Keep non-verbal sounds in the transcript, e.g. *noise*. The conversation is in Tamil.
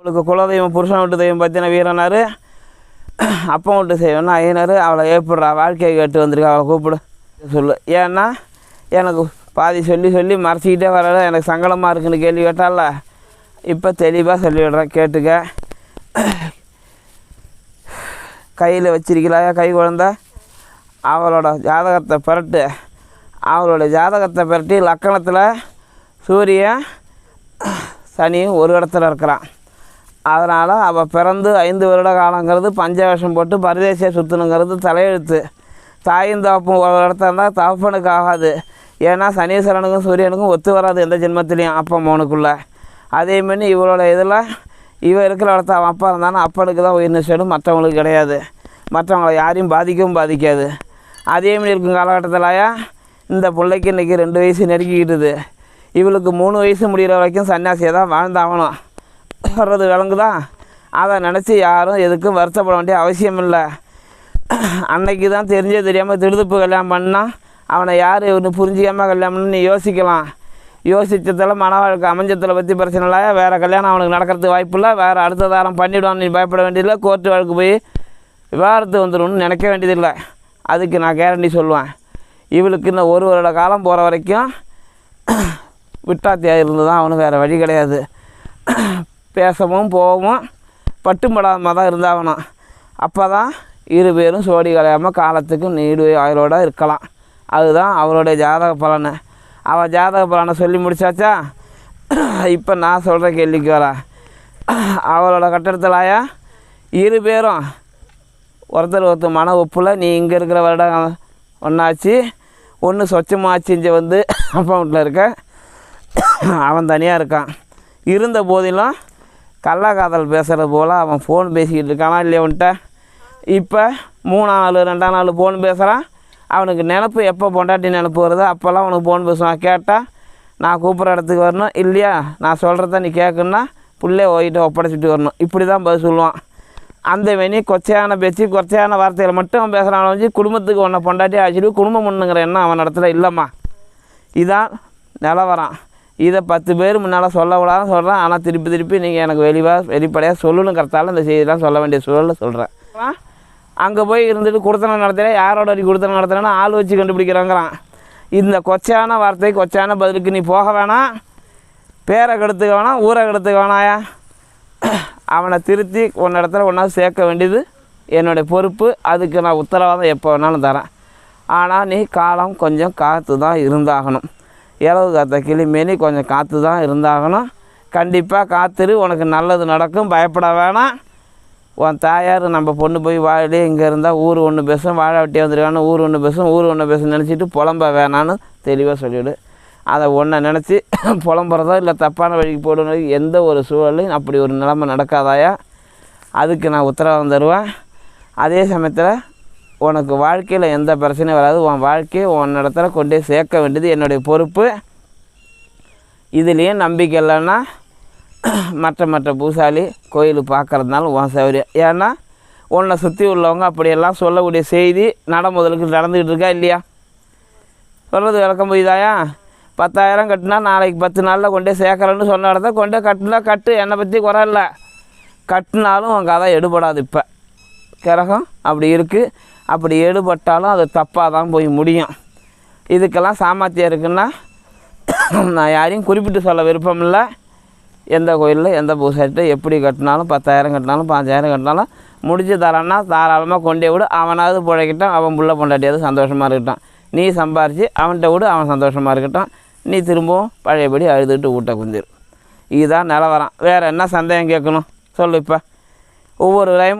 அவளுக்கு குலதெய்வம் புருஷன் விட்டு தெய்வம் பற்றின வீரனார். அப்பா விட்டு செய்வேன்னா ஐயனார் அவளை ஏற்படுறா வாழ்க்கையை கேட்டு வந்திருக்கா. அவளை கூப்பிடு. சொல்லு. ஏன்னா எனக்கு பாதி சொல்லி சொல்லி மறைச்சிக்கிட்டே வரல எனக்கு சங்கடமாக இருக்குன்னு கேள்வி கேட்டால இப்போ தெளிவாக சொல்லிவிடுறேன் கேட்டுக்க. கையில் வச்சிருக்கலாயா கை குழந்த? அவளோட ஜாதகத்தை புரட்டு. அவளோட ஜாதகத்தை புரட்டி லக்கணத்தில் சூரியன் சனி ஒரு இடத்துல இருக்கிறான். அதனால் அவள் பிறந்து ஐந்து வருட காலங்கிறது பஞ்சவேஷம் போட்டு பரதேசியை சுற்றணுங்கிறது தலையெழுத்து. தாயும் தகப்பும் ஒரு இடத்துல இருந்தால் தகப்பனுக்கு ஆகாது ஏன்னா சனீஸ்வரனுக்கும் சூரியனுக்கும் ஒத்து வராது எந்த ஜென்மத்திலையும் அப்பா மோனுக்குள்ளே அதேமாரி இவளோட இதில் இவன் இருக்கிற இடத்த அவன் அப்பா இருந்தானா அப்பனுக்கு தான் உயிர் நிச்சயம் மற்றவங்களுக்கு கிடையாது. மற்றவங்களை யாரையும் பாதிக்கவும் பாதிக்காது. அதேமாரி இருக்கும் காலகட்டத்திலயா இந்த பிள்ளைக்கு இன்றைக்கி ரெண்டு வயசு நெருக்கிக்கிட்டுது இவளுக்கு மூணு வயசு முடிகிற வரைக்கும் சன்னியாசியை தான் வாழ்ந்தாகணும். வர்றது விளங்குதா அதை நினச்சி யாரும் எதுக்கும் வருத்தப்பட வேண்டிய அவசியம் இல்லை. அன்னைக்கு தான் தெரிஞ்சே தெரியாமல் திடுதுப்பு கல்யாணம் பண்ணால் அவனை யார் இவனு புரிஞ்சிக்காமல் கல்யாணம்னு நீ யோசிக்கலாம். யோசிச்சதில் மன வாழ்க்கை அமைஞ்சத்தில் பற்றி பிரச்சனை இல்லை. வேறு கல்யாணம் அவனுக்கு நடக்கிறதுக்கு வாய்ப்பு இல்லை. வேறு அடுத்த தாரம் பண்ணிவிடுவான் நீ பயப்பட வேண்டியதில்லை. கோர்ட்டு வழக்கு போய் விவகாரத்து வந்துடும்னு நினைக்க வேண்டியதில்லை. அதுக்கு நான் கேரண்டி சொல்லுவேன். இவளுக்கு இன்னும் ஒரு வருட காலம் போகிற வரைக்கும் விட்டாத்தியாக இருந்து தான் அவனுக்கு வேறு வழி கிடையாது. பேசவும் போகவும் பட்டுப்படாமல் தான் இருந்தாகணும் அப்போ தான் இரு பேரும் சோடி கலையாமல் காலத்துக்கு நீடு ஆயுளோட இருக்கலாம். அதுதான் அவளுடைய ஜாதக பலனை. அவள் ஜாதக பலனை சொல்லி முடிச்சாச்சா? இப்போ நான் சொல்கிற கேள்விக்கு வரேன். அவளோட கட்டடத்திலாயா? இரு பேரும். ஒருத்தர் ஒருத்தர் மன ஒப்பில் நீ இங்கே இருக்கிற வருடம் ஒன்றாச்சு ஒன்று சொச்சமாச்சு இங்கே வந்து அப்பா வீட்டில் இருக்க. அவன் தனியாக இருக்கான். இருந்த போதிலும் கள்ளக்காதல் பேசுகிறது போல் அவன் ஃபோன் பேசிக்கிட்டு இருக்கானா இல்லையவன்ட்ட இப்போ மூணாம் நாள் ரெண்டாம் நாள் ஃபோன் பேசுகிறான் அவனுக்கு நினப்பு எப்போ பொண்டாட்டி நினப்பு வருதோ அப்போல்லாம் அவனுக்கு ஃபோன் பேசுவான். கேட்டால் நான் கூப்பிட்ற இடத்துக்கு வரணும். இல்லையா நான் சொல்கிறத நீ கேட்கணுன்னா பிள்ளைய ஓயிட்ட ஒப்படைச்சிட்டு வரணும். இப்படி தான் பதில் சொல்லுவான். அந்த வெனி கொச்சையான பேச்சு கொச்சையான வார்த்தைகளை மட்டும் அவன் பேசுகிறான் வச்சு குடும்பத்துக்கு ஒன்றை பொண்டாட்டி ஆச்சுட்டு குடும்பம் பண்ணுங்கிற எண்ணம் அவன் இடத்துல இல்லைம்மா. இதான் நிலவரம். இதை பத்து பேர் முன்னால் சொல்ல விடாதுன்னு சொல்கிறேன் ஆனால் திருப்பி திருப்பி நீங்கள் எனக்கு வெளிவாக வெளிப்படையாக சொல்லணுங்கிறதால இந்த செய்தியெல்லாம் சொல்ல வேண்டிய சூழலில் சொல்கிறேன் அங்கே போய் இருந்துட்டு கொடுத்தனம் நடத்துகிறேன் யாரோட அடி கொடுத்தனம் நடத்துகிறேன்னா ஆள் வச்சு கண்டுபிடிக்கிறாங்கிறான். இந்த கொச்சையான வார்த்தை கொச்சையான பதிலுக்கு நீ போக வேணாம். பேரை கெடுத்துக்க வேணாம். ஊரை கெடுத்துக்க வேணாயா? அவனை திருத்தி ஒன்ன இடத்துல ஒன்றா சேர்க்க வேண்டியது என்னுடைய பொறுப்பு. அதுக்கு நான் உத்தரவாதம் எப்போ வேணாலும் தரேன். ஆனால் நீ காலம் கொஞ்சம் காத்து தான் இருந்தாகணும். இலவு காத்த கிளிமேனி கொஞ்சம் காற்று தான் இருந்தாகணும். கண்டிப்பாக காத்துரு உனக்கு நல்லது நடக்கும் பயப்பட வேணாம். உன் தாயார் நம்ம பொண்ணு போய் வாழி இங்கே இருந்தால் ஊர் ஒன்று பேசும் வாழ வெட்டி வந்துருக்கானு ஊர் ஒன்று பேசும் ஊர் ஒன்று பேசும் நினச்சிட்டு புலம்ப வேணான்னு தெளிவாக சொல்லிவிடு அதை ஒன்றை நினச்சி *laughs* புலம்புறதோ இல்லை தப்பான வழிக்கு போடணும் எந்த ஒரு சூழலையும் அப்படி ஒரு நிலைமை நடக்காதாயா? அதுக்கு நான் உத்தரவாதம் தருவேன். அதே சமயத்தில் உனக்கு வாழ்க்கையில் எந்த பிரச்சனையும் வராது. உன் வாழ்க்கையை உன் இடத்துல கொண்டு சேர்க்க வேண்டியது என்னுடைய பொறுப்பு. இதுலேயும் நம்பிக்கை இல்லைன்னா மற்ற மற்ற பூசாலி கோயில் பார்க்கறதுனால உன் சௌரியம். ஏன்னா உன்னை சுற்றி உள்ளவங்க அப்படியெல்லாம் சொல்லக்கூடிய செய்தி நடைமுதலுக்கு நடந்துக்கிட்டு இருக்கா இல்லையா? சொல்கிறது விளக்கம் புரியுதாயா? பத்தாயிரம் கட்டினா நாளைக்கு பத்து நாளில் கொண்டே சேர்க்குறேன்னு சொன்ன இடத்த கொண்டே கட்டினா கட்டு. என்னை பற்றி குறை இல்லை. கட்டினாலும் உன் கதை எடுபடாது இப்போ. கிரகம் அப்படி இருக்குது அப்படி எடுபட்டாலும் அது தப்பாக தான் போய் முடியும். இதுக்கெல்லாம் சாமர்த்தியம் இருக்குன்னா *coughs* நான் யாரையும் குறிப்பிட்டு சொல்ல விருப்பம் இல்லை. எந்த கோயிலில் எந்த பூசாரிட்ட எப்படி கட்டினாலும் பத்தாயிரம் கட்டினாலும் பாஞ்சாயிரம் கட்டினாலும் முடிச்சு தரேன்னா தாராளமாக கொண்டே விடு. அவனாவது பிழைக்கிட்டான் அவன் புள்ள பொண்டாட்டியாவது சந்தோஷமாக இருக்கட்டும். நீ சம்பாரித்து அவன்கிட்ட விடு அவன் சந்தோஷமாக இருக்கட்டும். நீ திரும்பவும் பழையபடி அழுதுகிட்டு ஊட்ட குந்திரு. இதுதான் நிலவரம். வேறு என்ன சந்தேகம் கேட்கணும்? சொல்லு இப்போ. ஒவ்வொரு டைம்